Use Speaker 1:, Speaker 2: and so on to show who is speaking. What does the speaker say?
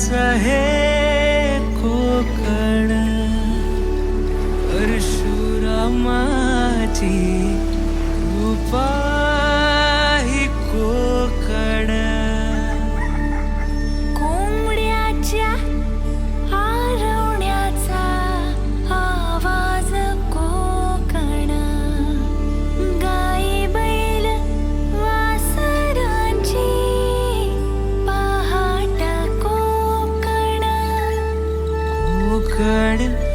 Speaker 1: राजाच हे कोकण परशुरामाची कृपा
Speaker 2: कोकण
Speaker 1: कोकण कोकण